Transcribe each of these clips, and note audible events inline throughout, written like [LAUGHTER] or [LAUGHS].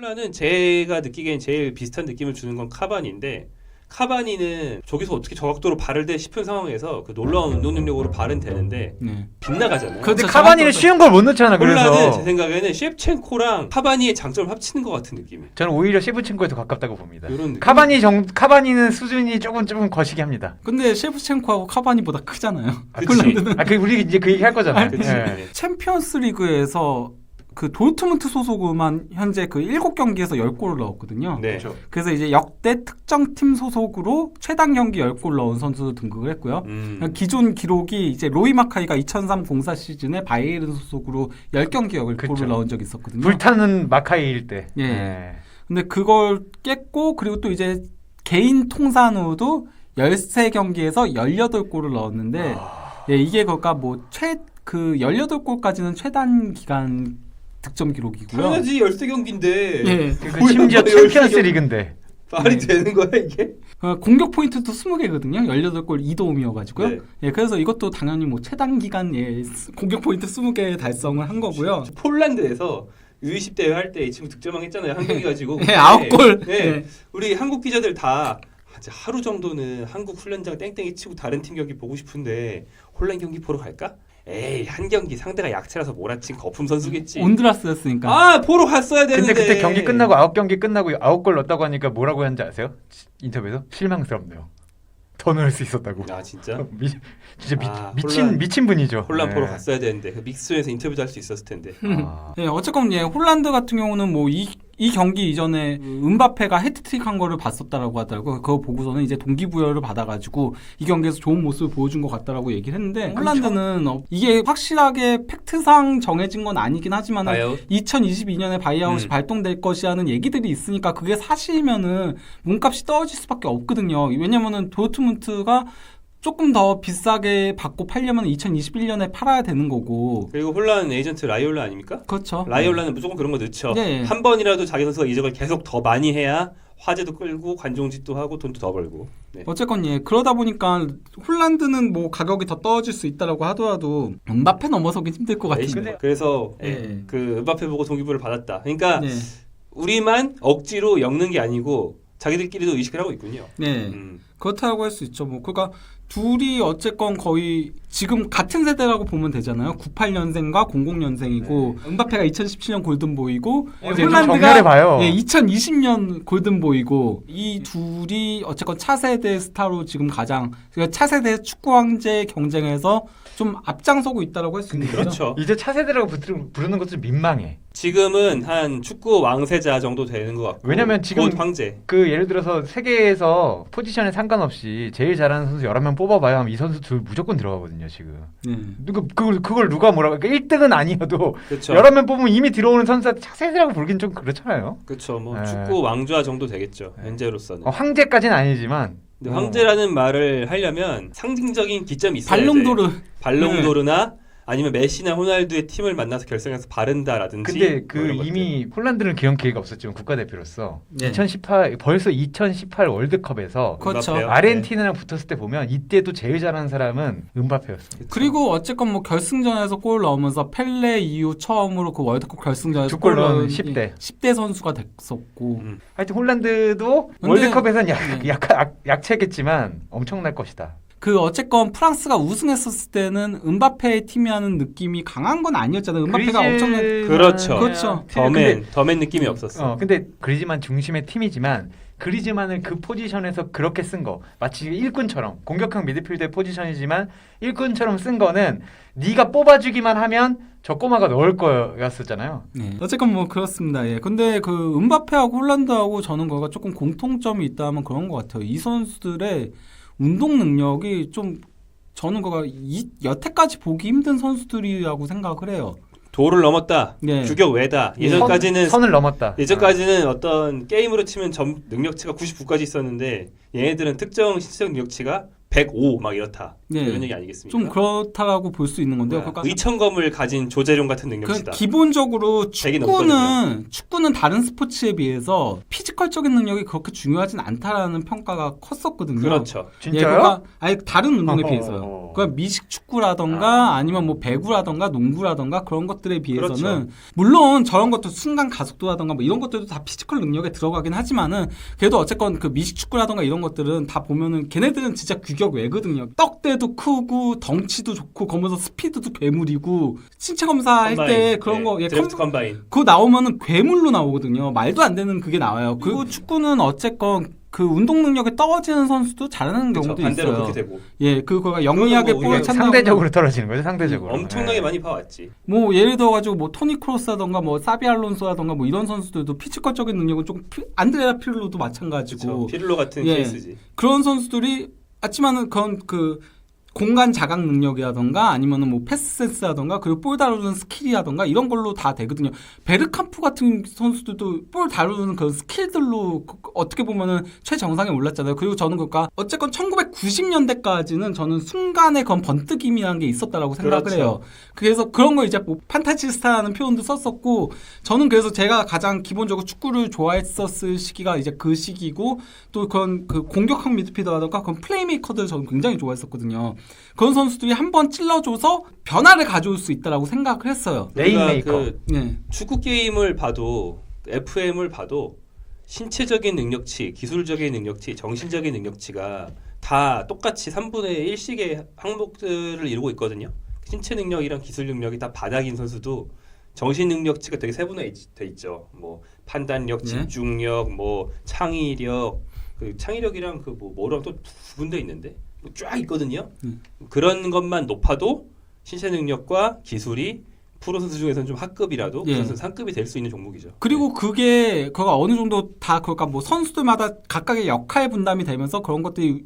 홀라는 제가 느끼기엔 제일 비슷한 느낌을 주는 건 카바니인데 카바니는 저기서 어떻게 저 각도로 발을 대 싶은 상황에서 그 놀라운 운동 능력으로 발은 되는데 네. 빗나가잖아요. 그- 근데 그렇죠. 카바니는 쉬운 걸 못 넣잖아. 홀라는 제 그래서 생각에는 셰프첸코랑 카바니의 장점을 합치는 것 같은 느낌이에요. 저는 오히려 셰프친코에 더 가깝다고 봅니다. 이런 느낌. 카바니 정 카바니는 수준이 조금 조금 거시기 합니다. 근데 셰프첸코하고 카바니보다 크잖아요. 그치. 홀란드는 아, 그 우리 이제 그 얘기 할 거잖아 요. 그치. 예. 네. 챔피언스 리그에서 그 도르트문트 소속으로만 현재 그 7경기에서 10골을 넣었거든요. 네. 그렇죠. 그래서 이제 역대 특정 팀 소속으로 최단 경기 10골 넣은 선수 등극을 했고요. 음. 기존 기록이 이제 로이 마카이가 2003-04 시즌에 바이에른 소속으로 10경기 역을 그쵸. 골을 넣은 적이 있었거든요. 불타는 마카이일 때. 예. 예. 근데 그걸 깼고 그리고 또 이제 개인 통산으로도 13경기에서 18골을 넣었는데 아. 예, 이게 그러니까 뭐 최 그 18골까지는 최단 기간 득점 기록이고요. 당연하지 13경기인데 예. 그 뭐야, 심지어 열심히 챔피언스 경- 리그인데. 말이 네. 되는 거야 이게? 어, 공격 포인트도 20개거든요. 18골 2도움이어가지고요. 네. 예, 그래서 이것도 당연히 뭐 최단 기간 예, 스- 공격 포인트 20개 달성을 한 거고요. 폴란드에서 U20 대회 할 때 이 친구 득점왕 했잖아요 한 경기 가지고. 예, 아홉 골. 네. 예. 우리 한국 기자들 다 이제 하루 정도는 한국 훈련장 땡땡이 치고 다른 팀 경기 보고 싶은데 홀란 경기 보러 갈까? 에이 한 경기 상대가 약체라서 몰아친 거품 선수겠지. 온드라스였으니까. 아 보러 갔어야 되는데. 근데 그때 경기 끝나고 아홉 경기 끝나고 아홉 골 넣었다고 하니까 뭐라고 했는지 아세요? 인터뷰에서 실망스럽네요. 더 넣을 수 있었다고. 아 진짜? [LAUGHS] 미, 진짜 미, 아, 미친 혼란- 미친 분이죠. 홀란 네. 보러 갔어야 되는데 그 믹스존에서 인터뷰도 할 수 있었을 텐데. 아. 예, 어쨌건 예, 홀란드 같은 경우는 뭐이 이 경기 이전에 은바페가 헤트트릭 한 거를 봤었다라고 하더라고요. 그거 보고서는 이제 동기부여를 받아가지고 이 경기에서 좋은 모습을 보여준 것 같다라고 얘기를 했는데 홀란드는 어, 이게 확실하게 팩트상 정해진 건 아니긴 하지만 봐요. 2022년에 바이아웃이 음. 발동될 것이라는 얘기들이 있으니까 그게 사실이면은 몸값이 떨어질 수밖에 없거든요. 왜냐면은 도르트문트가 조금 더 비싸게 받고 팔려면 2021년에 팔아야 되는 거고. 그리고 홀란 에이전트 라이올라 아닙니까? 그렇죠. 라이올라는 무조건 그런 거 넣죠. 예, 예. 한 번이라도 자기 선수가 이적을 계속 더 많이 해야 화제도 끌고 관종짓도 하고 돈도 더 벌고. 네. 어쨌건 예 그러다 보니까 홀란드는 뭐 가격이 더 떨어질 수 있다라고 하더라도 음바페 넘어서긴 힘들 것 같은데. 그래서 예. 예, 그 음바페 보고 동기부를 받았다. 그러니까 네. 우리만 억지로 엮는 게 아니고 자기들끼리도 의식을 하고 있군요. 네. 음. 그렇다고 할 수 있죠. 뭐 그러니까 둘이 어쨌건 거의 지금 같은 세대라고 보면 되잖아요. 98년생과 00년생이고 음바페가 2017년 골든보이고 어, 이제 봐요. 예, 2020년 골든보이고 이 둘이 어쨌건 차세대 스타로 지금 가장 그러니까 차세대 축구 황제 경쟁에서 좀 앞장서고 있다라고 할 수 있는 거죠. 그렇죠. 이제 차세대라고 부르- 부르는 것도 좀 민망해. 지금은 한 축구 왕세자 정도 되는 것 같고. 왜냐면 지금- 곧 황제. 그 예를 들어서 세계에서 포지션에 상관없이 제일 잘하는 선수 여러 명 뽑아봐야 이 선수 둘 무조건 들어가거든요 지금. 네. 누가 그걸 그걸 누가 뭐라고? 그러니까 1등은 아니어도 그렇죠. 여러 명 뽑으면 이미 들어오는 선수한테 차세대라고 부르긴 좀 그렇잖아요. 그렇죠. 뭐 네. 축구 왕좌 정도 되겠죠. 네. 현재로서는. 어, 황제까지는 아니지만 근데 어. 황제라는 말을 하려면 상징적인 기점이 있어야 돼. 발롱도르 발롱도르나 아니면 메시나 호날두의 팀을 만나서 결승에서 바른다라든지. 근데 뭐 그. 이미 폴란드는 그런 기회가 없었지만 국가대표로서 네. 2018 벌써 2018 월드컵에서 그렇죠. 음바페요? 아르헨티나랑 붙었을 때 보면 이때도 제일 잘하는 사람은 음바페였습니다. 그쵸. 그리고 어쨌건 뭐 결승전에서 골 넣으면서 펠레 이후 처음으로 그 월드컵 결승전에서 두골 넣은 넣은 10대. 10대 선수가 됐었고 음. 하여튼 홀란드도 월드컵에선 약, 네. 약간 약, 약체겠지만 엄청날 것이다. 그 어쨌건 프랑스가 우승했었을 때는 음바페의 팀이 하는 느낌이 강한 건 아니었잖아요. 음바페가 그리즈만- 엄청난 그렇죠. 그렇죠. 더맨 더맨 느낌이 없었어. 어, 근데 그리즈만 중심의 팀이지만 그리즈만을 그 포지션에서 그렇게 쓴 거 마치 일꾼처럼 공격형 미드필더의 포지션이지만 일꾼처럼 쓴 거는 네가 뽑아주기만 하면 저 꼬마가 넣을 거였었잖아요. 네. 어쨌건 뭐 그렇습니다. 예. 근데 그 음바페하고 홀란드하고 저는 거가 조금 공통점이 있다면 그런 것 같아요. 이 선수들의 운동 능력이 좀 저는 이, 여태까지 보기 힘든 선수들이라고 생각을 해요. 도를 넘었다. 네. 규격 외다. 예. 예전까지는 선, 을 넘었다. 예전까지는 어떤 게임으로 치면 점 능력치가 99까지 있었는데 얘네들은 특정 신체적 능력치가 105 막 이렇다. 네. 이런 얘기 아니겠습니까? 좀 그렇다라고 볼 수 있는 건데요. 그러니까 의천검을 가진 조재룡 같은 그 능력치다. 기본적으로 축구는 축구는 다른 스포츠에 비해서 피지컬적인 능력이 그렇게 중요하진 않다라는 평가가 컸었거든요. 그렇죠. 예, 진짜요? 그러니까 아니 다른 운동에 [LAUGHS] 어허. 비해서요. 그러니까 미식 축구라던가 아. 아니면 뭐 배구라던가 농구라던가 그런 것들에 비해서는 그렇죠. 물론 저런 것도 순간 가속도라던가 뭐 이런 것들도 다 피지컬 능력에 들어가긴 하지만은 그래도 어쨌건 그 미식 축구라던가 이런 것들은 다 보면은 걔네들은 진짜 규격 외거든요. 떡대도 크고 덩치도 좋고 거면서 스피드도 괴물이고 신체 검사 할 때 컴바인. 그런 네, 거 예, 드래프트 컴- 컴바인. 그거 나오면은 괴물로 나오거든요. 말도 안 되는 그게 나와요. 그리고 축구는 어쨌건 그 운동 능력이 떨어지는 선수도 잘하는. 경우도 반대로 있어요. 그렇게 되고 예, 그거가 영리하게 뭐 볼을 우리가 찬다. 상대적으로 떨어지는 거죠. 상대적으로. 엄청나게 네. 많이 봐왔지. 뭐 예를 들어 가지고 뭐 토니 크로스라던가 뭐 사비 알론소라던가 뭐 이런 선수들도 피지컬적인 능력은 조금 피- 안드레아 피를로도 마찬가지고 그렇죠. 피를로 같은 예. 케이스지. 그런 선수들이 하지만은 그건 그 공간 자각 능력이라던가 아니면은 뭐 패스 센스라던가 그리고 볼 다루는 스킬이라던가 이런 걸로 다 되거든요. 베르캄프 같은 선수들도 볼 다루는 그런 스킬들로 그- 어떻게 보면은 최정상에 올랐잖아요. 그리고 저는 그니까 어쨌건 1990년대까지는 저는 순간의 그런 번뜩임이라는 게 있었다라고 생각을 그렇죠. 해요. 그래서 그런 걸 이제 뭐 판타지스타라는 표현도 썼었고 저는 그래서 제가 가장 기본적으로 축구를 좋아했었을 시기가 이제 그 시기고 또 그런 그 공격형 미드필더라던가 그런 플레이메이커들 저는 굉장히 좋아했었거든요. 그런 선수들이 한 번 찔러줘서 변화를 가져올 수 있다라고 생각을 했어요. 레인메이커. 우리가 그 네. 축구 게임을 봐도 FM을 봐도 신체적인 능력치, 기술적인 능력치, 정신적인 능력치가 다 똑같이 3분의 1씩의 항목들을 이루고 있거든요. 신체 능력이랑 기술 능력이 다 바닥인 선수도 정신 능력치가 되게 세분화돼 있죠. 뭐 판단력, 네. 집중력, 뭐 창의력, 그 창의력이랑 그뭐 뭐랑 또 구분돼 있는데 뭐 쫙 있거든요. 음. 그런 것만 높아도 신체 능력과 기술이 프로 선수 중에서는 좀 하급이라도 예. 그것은 상급이 될 수 있는 종목이죠. 그리고 그게 그가 어느 정도 다 그러니까 뭐 선수들마다 각각의 역할 분담이 되면서 그런 것들이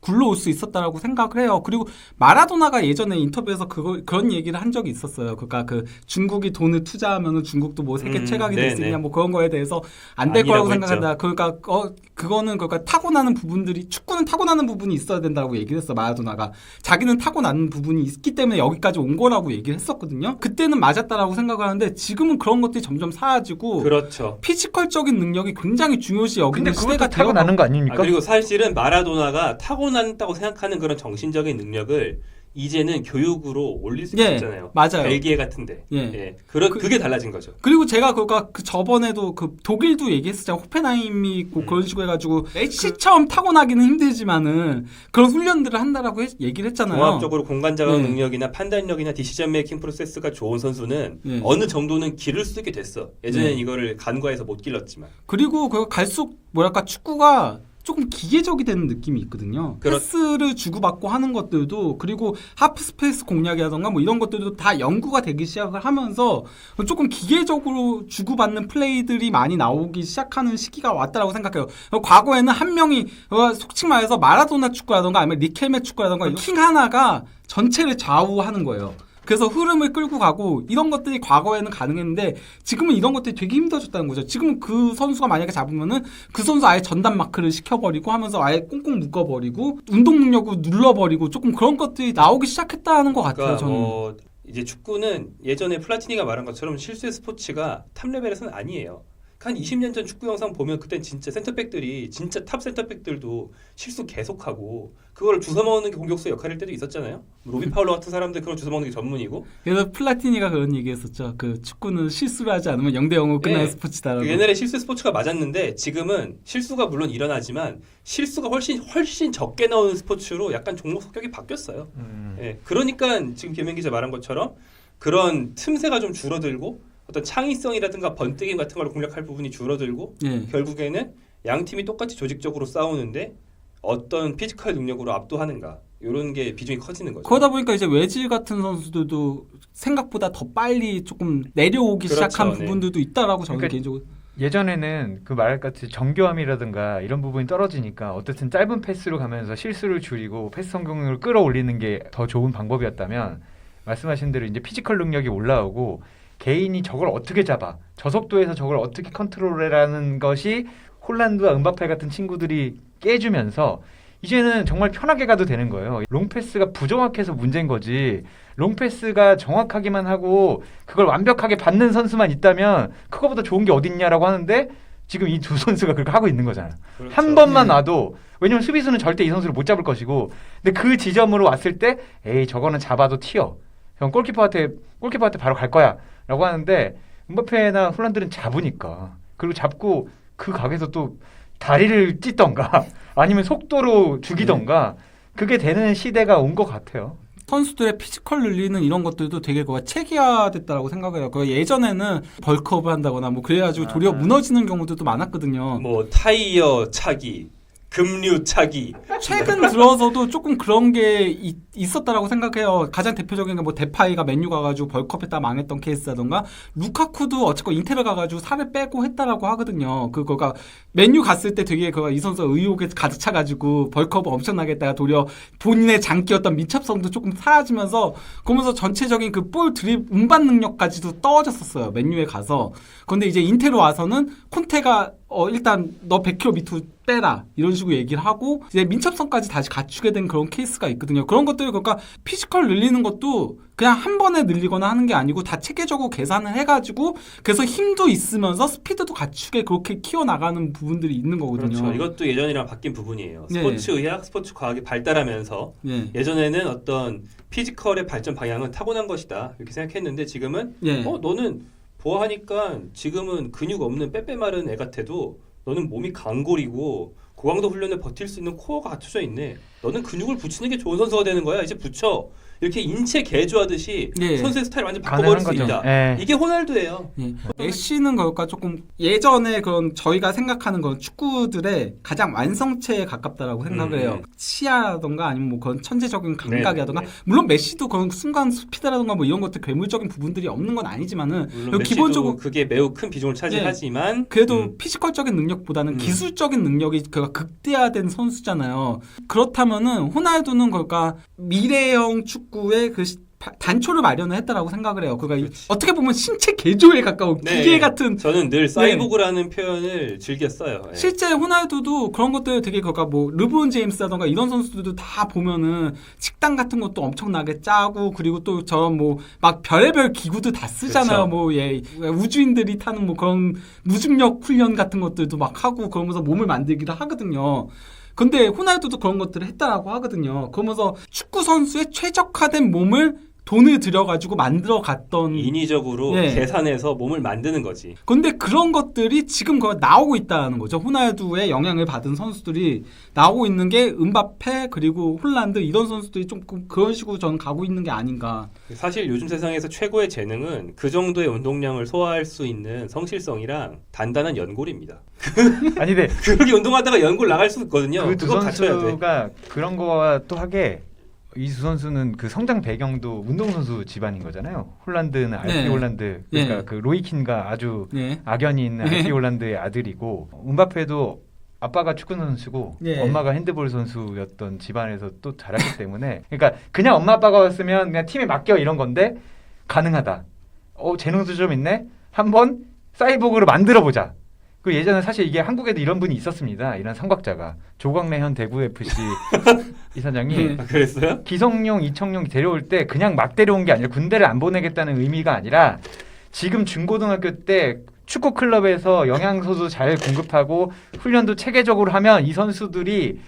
굴러올 수 있었다라고 생각을 해요. 그리고 마라도나가 예전에 인터뷰에서 그거 그런 얘기를 한 적이 있었어요. 그러니까 그 중국이 돈을 투자하면은 중국도 뭐 세계 음, 최강이 될수 네네. 있냐 뭐 그런 거에 대해서 안 될 거라고 생각한다. 그러니까 어 그거는 그러니까 타고나는 부분들이 축구는 타고나는 부분이 있어야 된다고 얘기를 했어 마라도나가 자기는 타고나는 부분이 있기 때문에 여기까지 온 거라고 얘기를 했었거든요. 그때는 맞았다라고 생각을 하는데 지금은 그런 것들이 점점 사라지고 그렇죠. 피지컬적인 능력이 굉장히 중요시 여기는 근데 시대가 그것도 타고 나는 거 아닙니까? 아, 그리고 사실은 마라도나가 타고 난다고 생각하는 그런 정신적인 능력을 이제는 교육으로 올릴 수 예, 있잖아요. 맞아요. 벨기에 같은데. 예. 예. 그러, 그- 그, 게 달라진 거죠. 그리고 제가 그니까 그 저번에도 그 독일도 얘기했었잖아요. 호펜하임이 있고 음. 그런 식으로 해가지고 메시처럼 타고나기는 힘들지만은 그런 훈련들을 한다라고 했- 얘기를 했잖아요. 종합적으로 공간 자각 네. 능력이나 판단력이나 디시전 메이킹 프로세스가 좋은 선수는 예. 어느 정도는 기를 수 있게 됐어. 예전에는 네. 이거를 간과해서 못 길렀지만. 그리고 그 갈수록 뭐랄까 축구가 조금 기계적이 되는 느낌이 있거든요. 그렇- 패스를 주고받고 하는 것들도 그리고 하프 스페이스 공략이라던가 뭐 이런 것들도 다 연구가 되기 시작을 하면서 조금 기계적으로 주고받는 플레이들이 많이 나오기 시작하는 시기가 왔다라고 생각해요. 과거에는 한 명이 어, 속칭 말해서 마라도나 축구라던가 아니면 리켈메 축구라던가 킹 하나가 전체를 좌우하는 거예요. 그래서 흐름을 끌고 가고 이런 것들이 과거에는 가능했는데 지금은 이런 것들이 되게 힘들어졌다는 거죠. 지금은 그 선수가 만약에 잡으면은 그 선수 아예 전담 마크를 시켜버리고 하면서 아예 꽁꽁 묶어버리고 운동 능력을 눌러버리고 조금 그런 것들이 나오기 시작했다는 것 같아요. 그러니까 저는. 뭐 이제 축구는 예전에 플라티니가 말한 것처럼 실수의 스포츠가 탑 레벨에서는 아니에요. 한 20년 전 축구 영상 보면 그땐 진짜 센터백들이 진짜 탑 센터백들도 실수 계속하고 그걸 주워 먹는 게 공격수 역할일 때도 있었잖아요. 뭐 로비 파울러 같은 사람들 그걸 주워 먹는 게 전문이고 그래서 플라티니가 그런 얘기했었죠. 그 축구는 실수를 하지 않으면 0대 0으로 끝나는 예. 스포츠다라고. 그 옛날에 실수 스포츠가 맞았는데 지금은 실수가 물론 일어나지만 실수가 훨씬 훨씬 적게 나오는 스포츠로 약간 종목 성격이 바뀌었어요. 음. 예, 그러니까 지금 김현 기자 말한 것처럼 그런 틈새가 좀 줄어들고 어떤 창의성이라든가 번뜩임 같은 걸 공략할 부분이 줄어들고 예. 결국에는 양 팀이 똑같이 조직적으로 싸우는데 어떤 피지컬 능력으로 압도하는가 이런 게 비중이 커지는 거죠. 그러다 보니까 이제 외질 같은 선수들도 생각보다 더 빨리 조금 내려오기 그렇죠, 시작한 네. 부분들도 있다라고 저는 그러니까 개인적으로 예전에는 그 말같이 정교함이라든가 이런 부분이 떨어지니까 어쨌든 짧은 패스로 가면서 실수를 줄이고 패스 성공률을 끌어올리는 게 더 좋은 방법이었다면 말씀하신 대로 이제 피지컬 능력이 올라오고 개인이 저걸 어떻게 잡아 저속도에서 저걸 어떻게 컨트롤해라는 것이 홀란드와 은바페 같은 친구들이 깨주면서 이제는 정말 편하게 가도 되는 거예요. 롱패스가 부정확해서 문제인 거지. 롱패스가 정확하기만 하고 그걸 완벽하게 받는 선수만 있다면 그거보다 좋은 게 어딨냐라고 하는데 지금 이 두 [LAUGHS] 선수가 그렇게 하고 있는 거잖아요. 그렇죠. 한 번만 네. 놔도 왜냐면 수비수는 절대 이 선수를 못 잡을 것이고 근데 그 지점으로 왔을 때 에이 저거는 잡아도 튀어. 형 골키퍼한테 골키퍼한테 바로 갈 거야라고 하는데 음바페나 홀란드는 잡으니까 그리고 잡고 그 각에서 또 다리를 찢던가 [LAUGHS] 아니면 속도로 죽이던가 그게 되는 시대가 온 것 같아요. 선수들의 피지컬 늘리는 이런 것들도 되게 그거 체계화됐다라고 생각해요. 그 예전에는 벌크업을 한다거나 뭐 그래가지고 도리어 아. 무너지는 경우들도 많았거든요. 뭐 타이어 차기, 급류 차기. 최근 들어서도 조금 그런 게 있, 있었다라고 생각해요. 가장 대표적인 게 뭐 데파이가 맨유 가가지고 벌크업했다 망했던 케이스라던가 루카쿠도 어쨌건 인테르 가가지고 살을 빼고 했다라고 하거든요. 그거가 맨유 갔을 때 되게 그이 선수 의욕에 가득 차가지고 벌크업 엄청나게 했다가 도리어 본인의 장기였던 민첩성도 조금 사라지면서 그러면서 전체적인 그 볼 드립 운반 능력까지도 떨어졌었어요. 맨유에 가서. 근데 이제 인테르 와서는 콘테가 어 일단 너 100km 밑으로 빼라 이런 식으로 얘기를 하고 이제 민첩성까지 다시 갖추게 된 그런 케이스가 있거든요. 그런 것들을 그러니까 피지컬 늘리는 것도 그냥 한 번에 늘리거나 하는 게 아니고 다 체계적으로 계산을 해가지고 그래서 힘도 있으면서 스피드도 갖추게 그렇게 키워 나가는 부분들이 있는 거거든요. 그렇죠. 이것도 예전이랑 바뀐 부분이에요. 네. 스포츠 의학, 스포츠 과학이 발달하면서 예. 예전에는 어떤 피지컬의 발전 방향은 타고난 것이다 이렇게 생각했는데 지금은 예. 어 너는 보아하니까 지금은 근육 없는 빼빼 마른 애 같아도 너는 몸이 강골이고 고강도 훈련에 버틸 수 있는 코어가 갖춰져 있네. 너는 근육을 붙이는 게 좋은 선수가 되는 거야. 이제 붙여. 이렇게 인체 개조하듯이 예. 선수의 스타일 완전 바꿔버릴 수 거죠. 있다. 예. 이게 호날두예요. 예. 메시는 그러니까 조금 예전에 그런 저희가 생각하는 그런 축구들의 가장 완성체에 가깝다라고 생각을 음, 해요. 음. 치아라던가 아니면 뭐 그런 천재적인 감각이라던가 네, 네, 네. 물론 메시도 그런 순간 스피드라던가 뭐 이런 것들 괴물적인 부분들이 없는 건 아니지만은 물론 기본적으로 그게 매우 큰 비중을 차지하지만 그래도 음, 피지컬적인 능력보다는 음. 기술적인 능력이 그가 극대화된 선수잖아요. 그렇다면은 호날두는 그러니까 미래형 축구 의 그 시- 바- 단초를 마련을 했다라고 생각을 해요. 그러니까 이-. 어떻게 보면 신체 개조에 가까운 네. 기계 같은 저는 늘 사이보그라는 표현을 즐겨 써요. 예. 네. 실제 호날두도 그런 것들 되게 그니까 뭐 르브론 제임스라던가 이런 선수들도 다 보면은 식단 같은 것도 엄청나게 짜고 그리고 또 저런 뭐 막 별의별 기구도 다 쓰잖아요. 그쵸. 뭐예 우주인들이 타는 뭐 그런 무중력 훈련 같은 것들도 막 하고 그러면서 몸을 만들기도 하거든요. 근데 호날두도 그런 것들을 했다라고 하거든요. 그러면서 축구 선수의 최적화된 몸을 돈을 들여가지고 만들어 갔던 인위적으로 예. 계산해서 몸을 만드는 거지. 근데 그런 것들이 지금 그 나오고 있다는 거죠. 호날두의 영향을 받은 선수들이 나오고 있는 게 은바페 그리고 홀란드 이런 선수들이 좀 그- 그런 식으로 저는 가고 있는 게 아닌가. 사실 요즘 세상에서 최고의 재능은 그 정도의 운동량을 소화할 수 있는 성실성이랑 단단한 연골입니다. [LAUGHS] 아니 근데 그렇게 운동하다가 연골 나갈 수 있거든요. 그두 그거 갖춰야 돼. 선수가 그런 거와 또 하게 이두 선수는 그 성장 배경도 운동 선수 집안인 거잖아요. 홀란드는 RC 네. 홀란드 그러니까 예. 그 로이킨과 아주 예. 악연이 있는 네. RC 홀란드의 아들이고 음바페도 아빠가 축구 선수고 예. 엄마가 핸드볼 선수였던 집안에서 또 자랐기 때문에 그러니까 그냥 엄마 아빠가 왔으면 그냥 팀에 맡겨 이런 건데 가능하다. 어 재능도 좀 있네. 한번 사이보그를 만들어 보자. 그 예전에 사실 이게 한국에도 이런 분이 있었습니다. 이런 삼각자가 조광래 현 대구 FC [LAUGHS] 이사장이 예. 아, 그랬어요? 기성용, 이청용 데려올 때 그냥 막 데려온 게 아니라 군대를 안 보내겠다는 의미가 아니라 지금 중고등학교 때 축구 클럽에서 영양소도 잘 공급하고 훈련도 체계적으로 하면 이 선수들이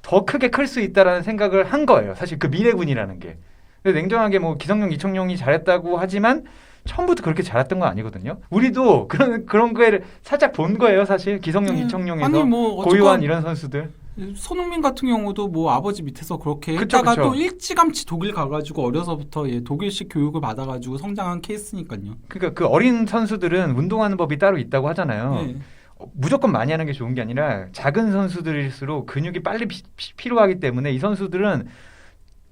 더 크게 클 수 있다라는 생각을 한 거예요. 사실 그 미래군이라는 게. 근데 냉정하게 뭐 기성용, 이청용이 잘했다고 하지만 처음부터 그렇게 잘했던 건 아니거든요. 우리도 [LAUGHS] 그런 그런 거를 살짝 본 거예요, 사실 기성용, 예. 이청용에서 아니 뭐 고유한 이런 선수들. 손흥민 같은 경우도 뭐 아버지 밑에서 그렇게 그쵸, 했다가 그쵸. 또 일찌감치 독일 가가지고 어려서부터 예, 독일식 교육을 받아가지고 성장한 케이스니까요. 그러니까 그 어린 선수들은 운동하는 법이 따로 있다고 하잖아요. 예. 어, 무조건 많이 하는 게 좋은 게 아니라 작은 선수들일수록 근육이 빨리 피- 피- 필요하기 때문에 이 선수들은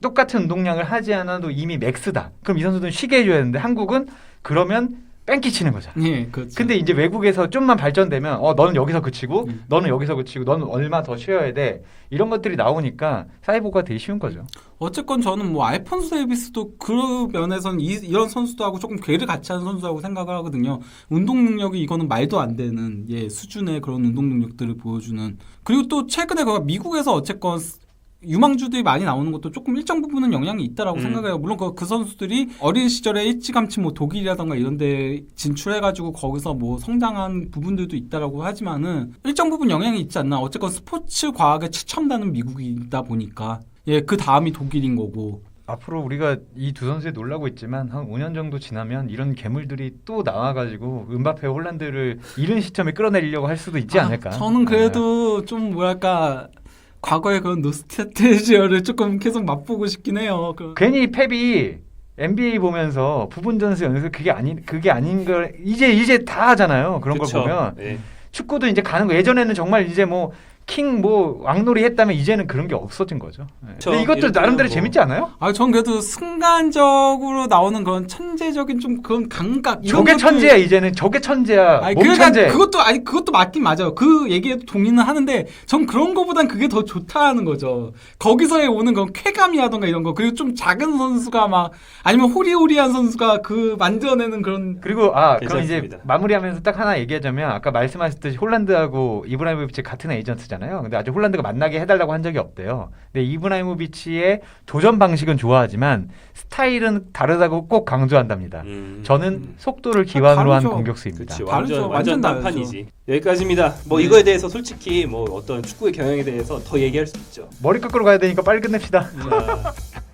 똑같은 운동량을 하지 않아도 이미 맥스다. 그럼 이 선수들은 쉬게 해줘야 되는데 한국은 그러면 뺑기 치는 거죠. 예, 그렇죠. 근데 이제 외국에서 좀만 발전되면 어 너는 여기서 그치고 음. 너는 여기서 그치고 너는 얼마 더 쉬어야 돼 이런 것들이 나오니까 사이보가 되게 쉬운 거죠. 어쨌건 저는 뭐 알폰소 데이비스도 그 면에서는 이, 이런 선수들하고 조금 괴를 같이 하는 선수라고 생각을 하거든요. 운동 능력이 이거는 말도 안 되는 예 수준의 그런 운동 능력들을 보여주는 그리고 또 최근에 그 미국에서 어쨌건 유망주들이 많이 나오는 것도 조금 일정 부분은 영향이 있다라고 음. 생각해요. 물론 그, 그 선수들이 어린 시절에 일찌감치 뭐 독일이라던가 이런 데 진출해가지고 거기서 뭐 성장한 부분들도 있다라고 하지만은 일정 부분 영향이 있지 않나. 어쨌건 스포츠 과학의 최첨단은 미국이다 보니까. 예, 그 다음이 독일인 거고. 앞으로 우리가 이 두 선수에 놀라고 있지만 한 5년 정도 지나면 이런 괴물들이 또 나와가지고 은바페 홀란드를 이른 시점에 끌어내리려고 할 수도 있지 아, 않을까? 저는 그래도 좀 뭐랄까 과거의 그런 노스테테지어를 조금 계속 맛보고 싶긴 해요. 그, 괜히 펩이 NBA 보면서 부분 전수 연습 그게 아닌 그게 아닌 걸 이제 이제 다 하잖아요. 그런 그쵸. 걸 보면 네. 축구도 이제 가는 거 예전에는 정말 이제 뭐 킹 뭐 왕놀이 했다면 이제는 그런 게 없어진 거죠. 네. 그쵸. 근데 이것도 나름대로 뭐- 재밌지 않아요? 아, 전 그래도 순간적으로 나오는 그런 천재적인 좀 그런 감각. 이런 저게 천재야 이제는 저게 천재야 아니, 몸 그러니까 천재. 그것도 아니 그것도 맞긴 맞아요. 그 얘기에도 동의는 하는데 전 그런 거보단 그게 더 좋다는 거죠. 거기서의 오는 그런 쾌감이라던가 이런 거 그리고 좀 작은 선수가 막 아니면 호리호리한 선수가 그 만들어내는 그런 그리고 아 그럼 이제 괜찮습니다. 마무리하면서 딱 하나 얘기하자면 아까 말씀하셨듯이 홀란드하고 이브라이모비치 같은 에이전트잖아요. 근데 아직 홀란드가 만나게 해달라고 한 적이 없대요. 근데 이브라이모비치의 도전 방식은 좋아하지만 스타일은 다르다고 꼭 강조한답니다. 음. 저는 속도를 기반으로 한 다르죠. 공격수입니다. 그치 다르죠. 완전 완전 완전 다르죠. 딴판이지 여기까지입니다 뭐 네. 이거에 대해서 솔직히 뭐 어떤 축구의 경영에 대해서 더 얘기할 수 있죠 머리 깎으러 가야 되니까 빨리 끝냅시다. 자, [LAUGHS]